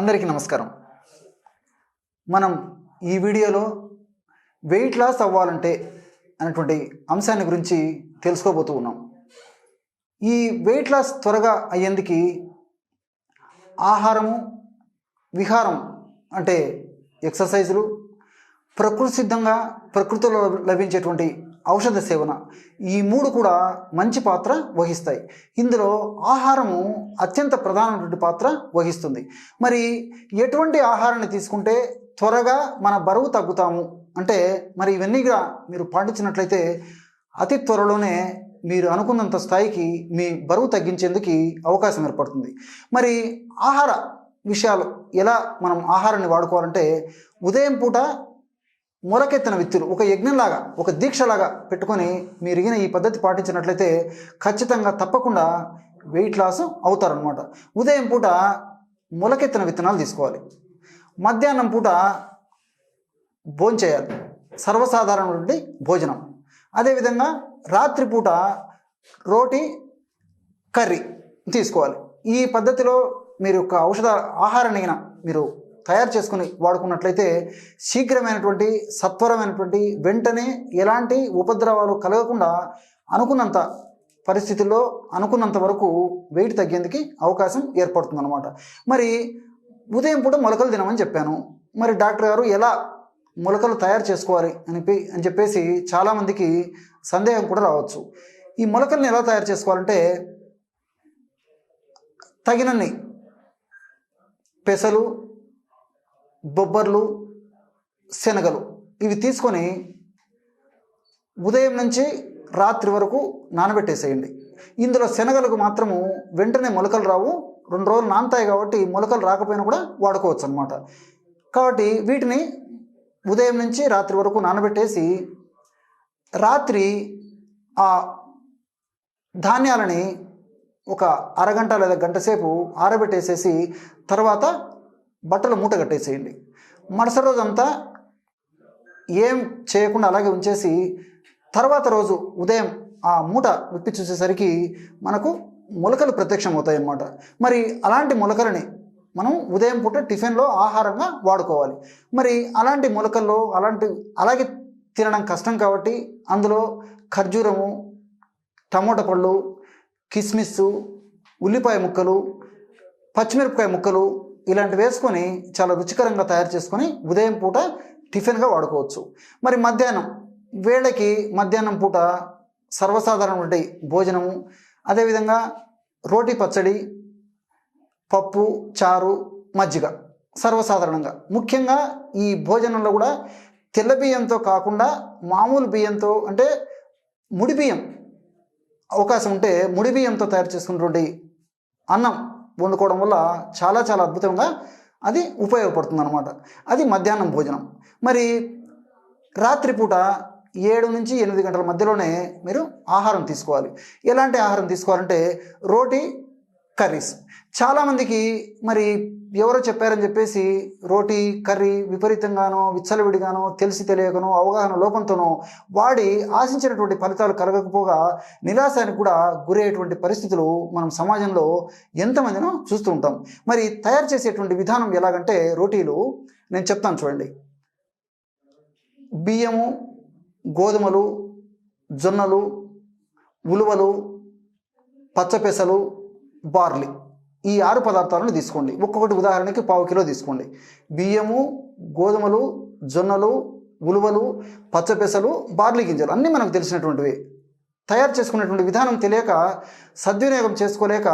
అందరికీ నమస్కారం. మనం ఈ వీడియోలో వెయిట్ లాస్ అవ్వాలంటే అనేటువంటి అంశాన్ని గురించి తెలుసుకోబోతూ ఉన్నాం. ఈ వెయిట్ లాస్ త్వరగా అయ్యేందుకు ఆహారము విహారం అంటే ఎక్సర్సైజులు ప్రకృతి సిద్ధంగా ప్రకృతిలో లభించేటువంటి ఔషధ సేవన. ఈ మూడు కూడా మంచి పాత్ర వహిస్తాయి. ఇందులో ఆహారము అత్యంత ప్రధానమైనటువంటి పాత్ర వహిస్తుంది. మరి ఎటువంటి ఆహారాన్ని తీసుకుంటే త్వరగా మన బరువు తగ్గుతాము? అంటే మరి ఇవన్నీ కూడా మీరు పాటించినట్లయితే అతి త్వరలోనే మీరు అనుకున్నంత స్థాయికి మీ బరువు తగ్గించేందుకు అవకాశం ఏర్పడుతుంది. మరి ఆహార విషయాలు ఎలా మనం ఆహారాన్ని వాడుకోవాలంటే ఉదయం పూట మొలకెత్తిన విత్తులు ఒక యజ్ఞంలాగా ఒక దీక్షలాగా పెట్టుకొని మీరు ఈయన ఈ పద్ధతి పాటించినట్లయితే ఖచ్చితంగా తప్పకుండా వెయిట్ లాస్ అవుతారనమాట ఉదయం పూట మొలకెత్తిన విత్తనాలు తీసుకోవాలి. మధ్యాహ్నం పూట భోంచేయాలి సర్వసాధారణమైనటువంటి భోజనం. అదేవిధంగా రాత్రిపూట రోటి కర్రీ తీసుకోవాలి. ఈ పద్ధతిలో మీరు ఒక ఔషధ ఆహారాన్ని మీరు తయారు చేసుకుని వాడుకున్నట్లయితే శీఘ్రమైనటువంటి సత్వరమైనటువంటి వెంటనే ఎలాంటి ఉపద్రవాలు కలగకుండా అనుకున్నంత పరిస్థితుల్లో అనుకున్నంత వరకు వెయిట్ తగ్గేందుకు అవకాశం ఏర్పడుతుందన్నమాట. మరి ఉదయం పూట మొలకలు తినమని చెప్పాను. మరి డాక్టర్ గారు ఎలా మొలకలు తయారు చేసుకోవాలి అని అని చెప్పేసి చాలామందికి సందేహం కూడా రావచ్చు. ఈ మొలకల్ని ఎలా తయారు చేసుకోవాలంటే తగినన్ని పెసలు బొబ్బర్లు శనగలు ఇవి తీసుకొని ఉదయం నుంచి రాత్రి వరకు నానబెట్టేసేయండి. ఇందులో శనగలకు మాత్రము వెంటనే మొలకలు రావు. రెండు రోజులు నానతాయి కాబట్టి మొలకలు రాకపోయినా కూడా వాడుకోవచ్చు అనమాట కాబట్టి వీటిని ఉదయం నుంచి రాత్రి వరకు నానబెట్టేసి రాత్రి ఆ ధాన్యాలని ఒక అరగంట లేదా గంట సేపు ఆరబెట్టేసేసి తర్వాత బట్టలు మూట కట్టేసేయండి. మరుసటి రోజంతా ఏం చేయకుండా అలాగే ఉంచేసి తర్వాత రోజు ఉదయం ఆ మూట విప్పి చూసేసరికి మనకు మొలకలు ప్రత్యక్షం అవుతాయి అన్నమాట మరి అలాంటి మొలకలని మనం ఉదయం పూట టిఫిన్లో ఆహారంగా వాడుకోవాలి. మరి అలాంటి మొలకల్లో అలాంటి అలాగే తినడం కష్టం కాబట్టి అందులో ఖర్జూరము టమోటా పళ్ళు కిస్మిస్ ఉల్లిపాయ ముక్కలు పచ్చిమిరపకాయ ముక్కలు ఇలాంటివి వేసుకొని చాలా రుచికరంగా తయారు చేసుకొని ఉదయం పూట టిఫిన్గా వాడుకోవచ్చు. మరి మధ్యాహ్నం వేళకి మధ్యాహ్నం పూట సర్వసాధారణమైన భోజనము అదేవిధంగా రోటి పచ్చడి పప్పు చారు మజ్జిగ సర్వసాధారణంగా. ముఖ్యంగా ఈ భోజనంలో కూడా తెల్ల బియ్యంతో కాకుండా మామూలు బియ్యంతో అంటే ముడి బియ్యం అవకాశం ఉంటే ముడి బియ్యంతో తయారు చేసుకున్నటువంటి అన్నం వండుకోవడం వల్ల చాలా చాలా అద్భుతంగా అది ఉపయోగపడుతుంది అనమాట అది మధ్యాహ్నం భోజనం. మరి రాత్రిపూట ఏడు నుంచి ఎనిమిది గంటల మధ్యలోనే మీరు ఆహారం తీసుకోవాలి. ఎలాంటి ఆహారం తీసుకోవాలంటే రోటీ కర్రీస్. చాలామందికి మరి ఎవరో చెప్పారని చెప్పేసి రోటీ కర్రీ విపరీతంగానో విచ్చలవిడిగానో తెలిసి తెలియకనో అవగాహన లోపంతోనో వాడి ఆశించినటువంటి ఫలితాలు కలగకపోగా నిరాశానికి కూడా గురయ్యేటువంటి పరిస్థితులు మనం సమాజంలో ఎంతమందినో చూస్తూ ఉంటాం. మరి తయారు చేసేటువంటి విధానం ఎలాగంటే రోటీలు. నేను చెప్తాను చూడండి. బియ్యము గోధుమలు జొన్నలు ఉలువలు పచ్చపెసలు బార్లీ. ఈ ఆరు పదార్థాలను తీసుకోండి. ఒక్కొక్కటి ఉదాహరణకి పావు కిలో తీసుకోండి. బియ్యము గోధుమలు జొన్నలు ఉలువలు పచ్చపెసలు బార్లీ గింజలు అన్నీ మనకు తెలిసినటువంటివి. తయారు చేసుకునేటువంటి విధానం తెలియక సద్వినియోగం చేసుకోలేక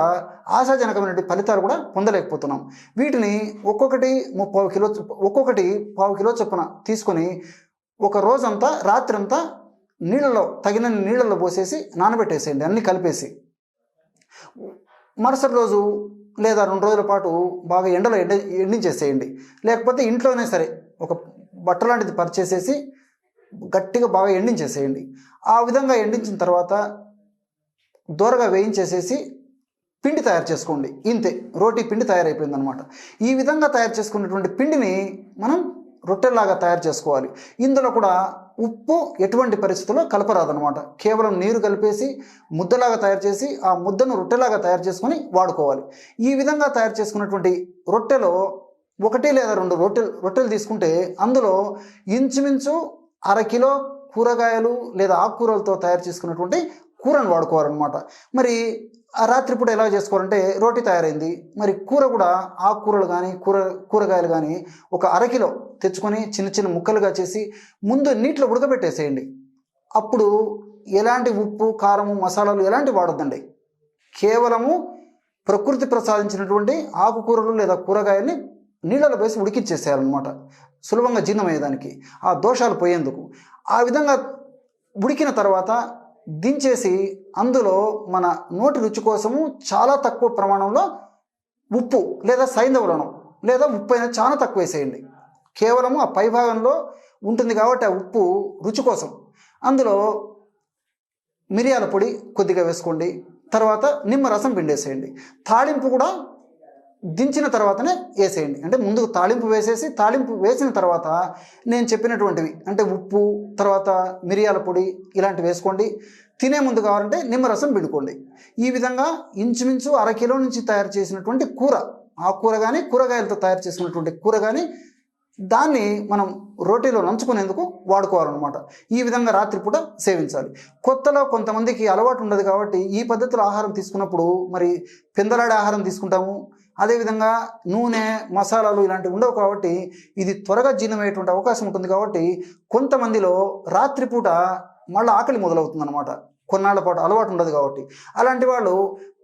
ఆశాజనకమైనటువంటి ఫలితాలు కూడా పొందలేకపోతున్నాం. వీటిని ఒక్కొక్కటి ముప్పావు కిలో ఒక్కొక్కటి పావు కిలో చొప్పున తీసుకొని ఒక రోజంతా రాత్రంతా నీళ్ళలో తగినన్ని నీళ్ళలో పోసేసి నానబెట్టేసేయండి. అన్నీ కలిపేసి. మరుసటి రోజు లేదా రెండు రోజుల పాటు బాగా ఎండలో ఎండ ఎండించేసేయండి. లేకపోతే ఇంట్లోనే సరే ఒక బట్ట లాంటిది పరిచేసేసి గట్టిగా బాగా ఎండించేసేయండి. ఆ విధంగా ఎండించిన తర్వాత దూరగా వేయించేసేసి పిండి తయారు చేసుకోండి. ఇంతే. రోటీ పిండి తయారైపోయిందనమాట ఈ విధంగా తయారు చేసుకున్నటువంటి పిండిని మనం రొట్టెలాగా తయారు చేసుకోవాలి. ఇందులో కూడా ఉప్పు ఎటువంటి పరిస్థితుల్లో కలపరాదనమాట కేవలం నీరు కలిపేసి ముద్దలాగా తయారు చేసి ఆ ముద్దను రొట్టెలాగా తయారు చేసుకొని వాడుకోవాలి. ఈ విధంగా తయారు చేసుకున్నటువంటి రొట్టెలో ఒకటి లేదా రెండు రొట్టెలు రొట్టెలు తీసుకుంటే అందులో ఇంచుమించు అరకిలో కూరగాయలు లేదా ఆకుకూరలతో తయారు చేసుకున్నటువంటి కూరను వాడుకోవాలన్నమాట. మరి రాత్రిపూట ఎలా చేసుకోవాలంటే రోటీ తయారైంది. మరి కూర కూడా ఆకుకూరలు కానీ కూర కూరగాయలు కానీ ఒక అరకిలో తెచ్చుకొని చిన్న చిన్న ముక్కలుగా చేసి ముందు నీటిలో ఉడకబెట్టేసేయండి. అప్పుడు ఎలాంటి ఉప్పు కారము మసాలాలు ఎలాంటి వాడొద్దండి. కేవలము ప్రకృతి ప్రసాదించినటువంటి ఆకుకూరలు లేదా కూరగాయల్ని నీళ్ళలో వేసి ఉడికించేసేయాలన్నమాట. సులభంగా జీర్ణమయ్యేదానికి ఆ దోషాలు పోయేందుకు. ఆ విధంగా ఉడికిన తర్వాత దించేసి అందులో మన నోటి రుచి కోసము చాలా తక్కువ ప్రమాణంలో ఉప్పు లేదా సైంధవలను లేదా ఉప్పు అయినా చాలా తక్కువ వేసేయండి. కేవలము ఆ పై భాగంలో ఉంటుంది కాబట్టి ఆ ఉప్పు రుచి కోసం. అందులో మిరియాల పొడి కొద్దిగా వేసుకోండి. తర్వాత నిమ్మరసం పిండేసేయండి. తాళింపు కూడా దించిన తర్వాతనే వేసేయండి. అంటే ముందుకు తాళింపు వేసేసి తాళింపు వేసిన తర్వాత నేను చెప్పినటువంటివి అంటే ఉప్పు తర్వాత మిరియాల పొడి ఇలాంటివి వేసుకోండి. తినే ముందు కావాలంటే నిమ్మరసం పిండుకోండి. ఈ విధంగా ఇంచుమించు అరకిలో నుంచి తయారు చేసినటువంటి కూర ఆ కూర కానీ కూరగాయలతో తయారు చేసుకున్నటువంటి కూర కానీ దాన్ని మనం రోటీలో నంచుకునేందుకు వాడుకోవాలన్నమాట. ఈ విధంగా రాత్రిపూట సేవించాలి. కొత్తలో కొంతమందికి అలవాటు ఉండదు కాబట్టి ఈ పద్ధతిలో ఆహారం తీసుకున్నప్పుడు మరి పెందలాడే ఆహారం తీసుకుంటాము అదేవిధంగా నూనె మసాలాలు ఇలాంటివి ఉండవు కాబట్టి ఇది త్వరగా జీర్ణమయ్యేటువంటి అవకాశం ఉంటుంది కాబట్టి కొంతమందిలో రాత్రిపూట మళ్ళీ ఆకలి మొదలవుతుంది అనమాట కొన్నాళ్ళ పాటు అలవాటు ఉండదు కాబట్టి. అలాంటి వాళ్ళు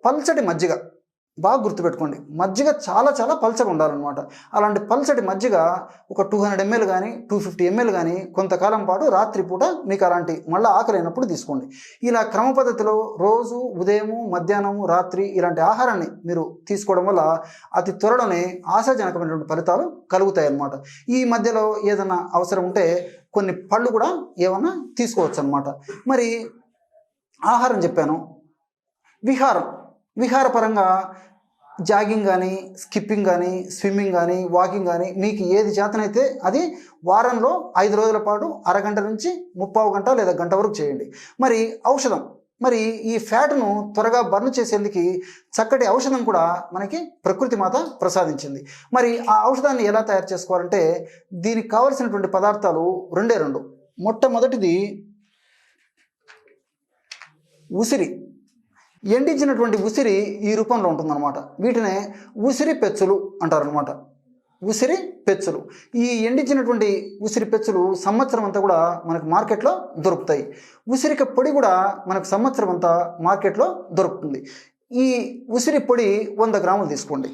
పల్చటి మజ్జిగ బాగా గుర్తుపెట్టుకోండి. మజ్జిగ చాలా చాలా పల్చగా ఉండాలన్నమాట. అలాంటి పల్చటి మజ్జిగ ఒక టూ హండ్రెడ్ ఎంఎల్ కానీ టూ ఫిఫ్టీ ఎంఎల్ కానీ కొంతకాలం పాటు రాత్రిపూట మీకు అలాంటి మళ్ళీ ఆకలి అయినప్పుడు తీసుకోండి. ఇలా క్రమ పద్ధతిలో రోజు ఉదయము మధ్యాహ్నము రాత్రి ఇలాంటి ఆహారాన్ని మీరు తీసుకోవడం వల్ల అతి త్వరలోనే ఆశాజనకమైనటువంటి ఫలితాలు కలుగుతాయి అన్నమాట ఈ మధ్యలో ఏదైనా అవసరం ఉంటే కొన్ని పళ్ళు కూడా ఏమన్నా తీసుకోవచ్చు అనమాట మరి ఆహారం చెప్పాను. విహారం. విహారపరంగా జాగింగ్ కానీ స్కిప్పింగ్ కానీ స్విమ్మింగ్ కానీ వాకింగ్ కానీ మీకు ఏది చేతనైతే అది వారంలో ఐదు రోజుల పాటు అరగంట నుంచి ముప్పావు గంట లేదా గంట వరకు చేయండి. మరి ఔషధం. మరి ఈ ఫ్యాట్ను త్వరగా బర్న్ చేసేందుకు చక్కటి ఔషధం కూడా మనకి ప్రకృతి మాత ప్రసాదించింది. మరి ఆ ఔషధాన్ని ఎలా తయారు చేసుకోవాలంటే దీనికి కావలసినటువంటి పదార్థాలు రెండే రెండు. మొట్టమొదటిది ఉసిరి. ఎండించినటువంటి ఉసిరి ఈ రూపంలో ఉంటుందన్నమాట. వీటినే ఉసిరి పెచ్చులు అంటారనమాట ఉసిరి పెచ్చులు. ఈ ఎండించినటువంటి ఉసిరి పెచ్చులు సంవత్సరం అంతా కూడా మనకు మార్కెట్లో దొరుకుతాయి. ఉసిరిక పొడి కూడా మనకు సంవత్సరం అంతా మార్కెట్లో దొరుకుతుంది. ఈ ఉసిరి పొడి వంద గ్రాములు తీసుకోండి.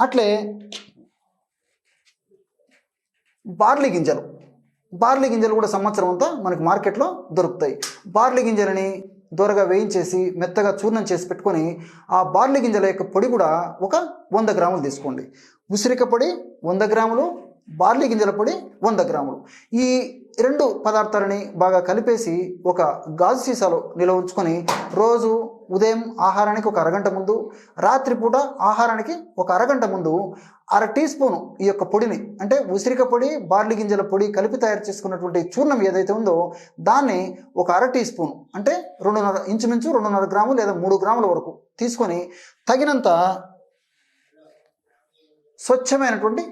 అట్లే బార్లీ గింజలు. బార్లీ గింజలు కూడా సంవత్సరం అంతా మనకి మార్కెట్లో దొరుకుతాయి. బార్లీ గింజలని దూరగా వేయించేసి మెత్తగా చూర్ణం చేసి పెట్టుకొని ఆ బార్లీ గింజల యొక్క పొడి కూడా ఒక వంద గ్రాములు తీసుకోండి. ఉసిరిక పొడి వంద గ్రాములు బార్లీ గింజల పొడి వంద గ్రాములు. ఈ రెండు పదార్థాలని బాగా కలిపేసి ఒక గాజు సీసాలో నిల్వ ఉంచుకొని రోజు ఉదయం ఆహారానికి ఒక అరగంట ముందు రాత్రిపూట ఆహారానికి ఒక అరగంట ముందు అర టీ స్పూను ఈ యొక్క పొడిని అంటే ఉసిరిక పొడి బార్లీ గింజల పొడి కలిపి తయారు చేసుకున్నటువంటి చూర్ణం ఏదైతే ఉందో దాన్ని ఒక అర టీ స్పూన్ అంటే రెండున్నర ఇంచుమించు రెండున్నర గ్రాములు లేదా మూడు గ్రాముల వరకు తీసుకొని తగినంత స్వచ్ఛమైనటువంటి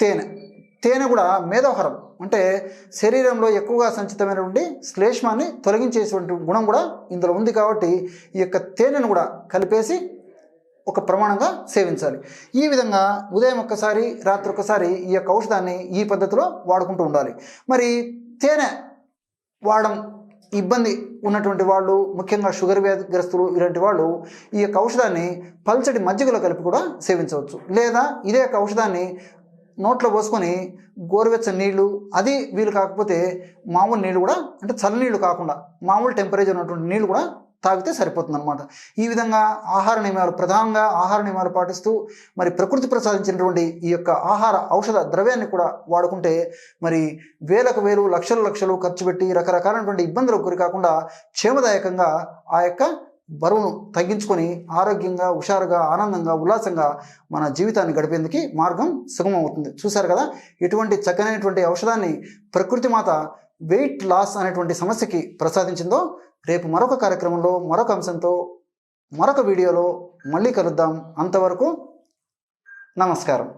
తేనె తేనె కూడా మేధోహరం. అంటే శరీరంలో ఎక్కువగా సంచితమైనటువంటి శ్లేష్మాన్ని తొలగించేటువంటి గుణం కూడా ఇందులో ఉంది కాబట్టి ఈ యొక్క తేనెను కూడా కలిపేసి ఒక ప్రమాణంగా సేవించాలి. ఈ విధంగా ఉదయం ఒక్కసారి రాత్రి ఒక్కసారి ఈ యొక్క ఔషధాన్ని ఈ పద్ధతిలో వాడుకుంటూ ఉండాలి. మరి తేనె వాడడం ఇబ్బంది ఉన్నటువంటి వాళ్ళు ముఖ్యంగా షుగర్ వ్యాధిగ్రస్తులు ఇలాంటి వాళ్ళు ఈ యొక్క ఔషధాన్ని పల్చటి మజ్జిగలో కలిపి కూడా సేవించవచ్చు. లేదా ఇదే యొక్క ఔషధాన్ని నోట్లో పోసుకొని గోరువెచ్చని నీళ్ళు అది వీలు కాకపోతే మామూలు నీళ్ళు కూడా అంటే చల్లనీళ్ళు కాకుండా మామూలు టెంపరేచర్ ఉన్నటువంటి నీళ్ళు కూడా తాగితే సరిపోతుంది అనమాట ఈ విధంగా ఆహార నియమాలు ప్రధానంగా ఆహార నియమాలు పాటిస్తూ మరి ప్రకృతి ప్రసాదించినటువంటి ఈ యొక్క ఆహార ఔషధ ద్రవ్యాన్ని కూడా వాడుకుంటే మరి వేలకు వేలు లక్షలు లక్షలు ఖర్చు పెట్టి రకరకాలైనటువంటి ఇబ్బందులకు గురి కాకుండా క్షేమదాయకంగా ఆ యొక్క బరువును తగ్గించుకొని ఆరోగ్యంగా హుషారుగా ఆనందంగా ఉల్లాసంగా మన జీవితాన్ని గడిపేందుకు మార్గం సుగమవుతుంది చూశారు కదా? ఎటువంటి చక్కనైనటువంటి ఔషధాన్ని ప్రకృతి మాత వెయిట్ లాస్ అనేటువంటి సమస్యకి ప్రసాదించిందో రేపు మరొక కార్యక్రమంలో మరొక అంశంతో మరొక వీడియోలో మళ్ళీ కలుద్దాం. అంతవరకు నమస్కారం.